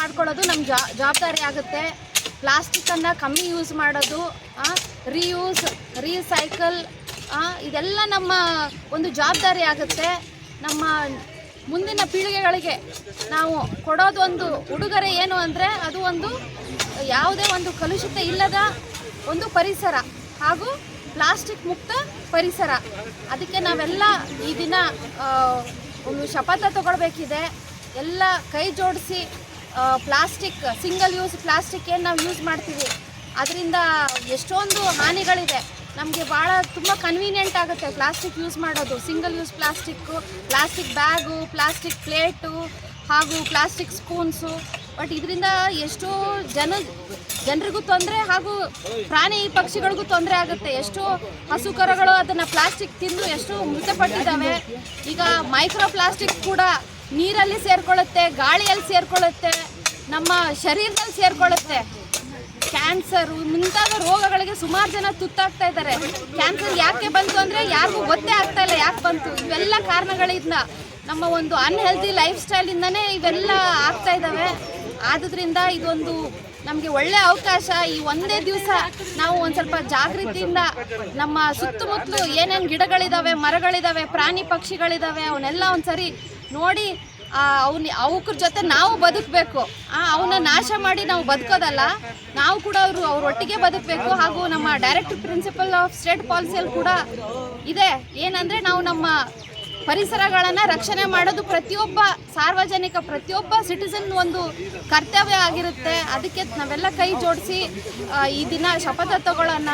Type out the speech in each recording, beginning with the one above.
ಮಾಡ್ಕೊಳ್ಳೋದು ನಮ್ಮ ಜಾ, ಜವಾಬ್ದಾರಿ ಆಗುತ್ತೆ. ಪ್ಲಾಸ್ಟಿಕ್ಕನ್ನು ಕಮ್ಮಿ ಯೂಸ್ ಮಾಡೋದು ರೀಯೂಸ್ ರೀಸೈಕಲ್ ಇದೆಲ್ಲ ನಮ್ಮ ಒಂದು ಜವಾಬ್ದಾರಿ ಆಗುತ್ತೆ. ನಮ್ಮ ಮುಂದಿನ ಪೀಳಿಗೆಗಳಿಗೆ ನಾವು ಕೊಡೋದು ಒಂದು ಉಡುಗೊರೆ ಏನು ಅಂದರೆ ಅದು ಒಂದು ಯಾವುದೇ ಒಂದು ಕಲುಷಿತ ಇಲ್ಲದ ಒಂದು ಪರಿಸರ ಹಾಗೂ ಪ್ಲಾಸ್ಟಿಕ್ ಮುಕ್ತ ಪರಿಸರ. ಅದಕ್ಕೆ ನಾವೆಲ್ಲ ಈ ದಿನ ಒಂದು ಶಪಥ ತಗೊಳ್ಬೇಕಿದೆ. ಎಲ್ಲ ಕೈ ಜೋಡಿಸಿ ಪ್ಲಾಸ್ಟಿಕ್, ಸಿಂಗಲ್ ಯೂಸ್ ಪ್ಲಾಸ್ಟಿಕ್ ಏನು ನಾವು ಯೂಸ್ ಮಾಡ್ತೀವಿ. ಅದರಿಂದ ಎಷ್ಟೊಂದು ಹಾನಿಗಳಿದೆ. ನಮಗೆ ಭಾಳ ತುಂಬ ಕನ್ವೀನಿಯೆಂಟ್ ಆಗುತ್ತೆ ಪ್ಲಾಸ್ಟಿಕ್ ಯೂಸ್ ಮಾಡೋದು. Single use plastic plastic bag, plastic plate ಹಾಗೂ ಪ್ಲಾಸ್ಟಿಕ್ ಸ್ಪೂನ್ಸು. ಬಟ್ ಇದರಿಂದ ಎಷ್ಟೋ ಜನ, ಜನರಿಗೂ ತೊಂದರೆ ಹಾಗೂ ಪ್ರಾಣಿ ಪಕ್ಷಿಗಳಿಗೂ ತೊಂದರೆ ಆಗುತ್ತೆ. ಎಷ್ಟೋ ಹಸು ಕರುಗಳು ಅದನ್ನು ಪ್ಲಾಸ್ಟಿಕ್ ತಿಂದು ಎಷ್ಟು ಮೃತಪಟ್ಟಿದ್ದಾವೆ. ಈಗ ಮೈಕ್ರೋ ಪ್ಲಾಸ್ಟಿಕ್ ಕೂಡ ನೀರಲ್ಲಿ ಸೇರ್ಕೊಳ್ಳುತ್ತೆ, ಗಾಳಿಯಲ್ಲಿ ಸೇರ್ಕೊಳ್ಳುತ್ತೆ. ನಮ್ಮ ಶರೀರದಲ್ಲಿ ಸೇರ್ಕೊಳ್ಳುತ್ತೆ. ಕ್ಯಾನ್ಸರು ಮುಂತಾದ ರೋಗಗಳಿಗೆ ಸುಮಾರು ಜನ ತುತ್ತಾಗ್ತಾ ಇದ್ದಾರೆ. ಕ್ಯಾನ್ಸರ್ ಯಾಕೆ ಬಂತು ಅಂದರೆ ಯಾರಿಗೂ ಗೊತ್ತೇ ಆಗ್ತಾ ಇಲ್ಲ ಯಾಕೆ ಬಂತು. ಇವೆಲ್ಲ ಕಾರಣಗಳಿಂದ ನಮ್ಮ ಒಂದು ಅನ್ಹೆಲ್ದಿ ಲೈಫ್ ಸ್ಟೈಲಿಂದನೇ ಇವೆಲ್ಲ ಆಗ್ತಾ ಇದ್ದಾವೆ ಆದುದರಿಂದ ಇದೊಂದು ನಮಗೆ ಒಳ್ಳೆ ಅವಕಾಶ. ಈ ಒಂದೇ ದಿವಸ ನಾವು ಒಂದು ಸ್ವಲ್ಪ ಜಾಗೃತಿಯಿಂದ ನಮ್ಮ ಸುತ್ತಮುತ್ತಲು ಏನೇನು ಗಿಡಗಳಿದಾವೆ ಮರಗಳಿದ್ದಾವೆ ಪ್ರಾಣಿ ಪಕ್ಷಿಗಳಿದಾವೆ, ಅವನ್ನೆಲ್ಲ ಒಂದ್ಸರಿ ನೋಡಿ ಅವನ್ನ ಅವಕ್ರ ಜೊತೆ ನಾವು ಬದುಕಬೇಕು. ಅವನ್ನ ನಾಶ ಮಾಡಿ ನಾವು ಬದುಕೋದಲ್ಲ, ನಾವು ಕೂಡ ಅವರು ಅವ್ರ ಒಟ್ಟಿಗೆ ಬದುಕಬೇಕು. ಹಾಗೂ ನಮ್ಮ ಡೈರೆಕ್ಟ್ ಪ್ರಿನ್ಸಿಪಲ್ ಆಫ್ ಸ್ಟೇಟ್ ಪಾಲಿಸಿಯಲ್ಲಿ ಕೂಡ ಇದೆ. ಏನಂದರೆ ನಾವು ನಮ್ಮ ಪರಿಸರಗಳನ್ನು ರಕ್ಷಣೆ ಮಾಡೋದು ಪ್ರತಿಯೊಬ್ಬ ಸಾರ್ವಜನಿಕ, ಪ್ರತಿಯೊಬ್ಬ ಸಿಟಿಸನ್ ಒಂದು ಕರ್ತವ್ಯ ಆಗಿರುತ್ತೆ. ಅದಕ್ಕೆ ನಾವೆಲ್ಲ ಕೈ ಜೋಡಿಸಿ ಈ ದಿನ ಶಪಥ ತಗೊಳ್ಳೋಣ.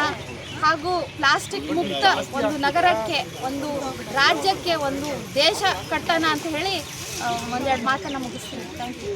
ಹಾಗೂ ಪ್ಲಾಸ್ಟಿಕ್ ಮುಕ್ತ ಒಂದು ನಗರಕ್ಕೆ, ಒಂದು ರಾಜ್ಯಕ್ಕೆ, ಒಂದು ದೇಶ ಕಟ್ಟೋಣ ಅಂತ ಹೇಳಿ ಒಂದೆರಡು ಮಾತನ್ನು ಮುಗಿಸ್ತೀನಿ. Thank you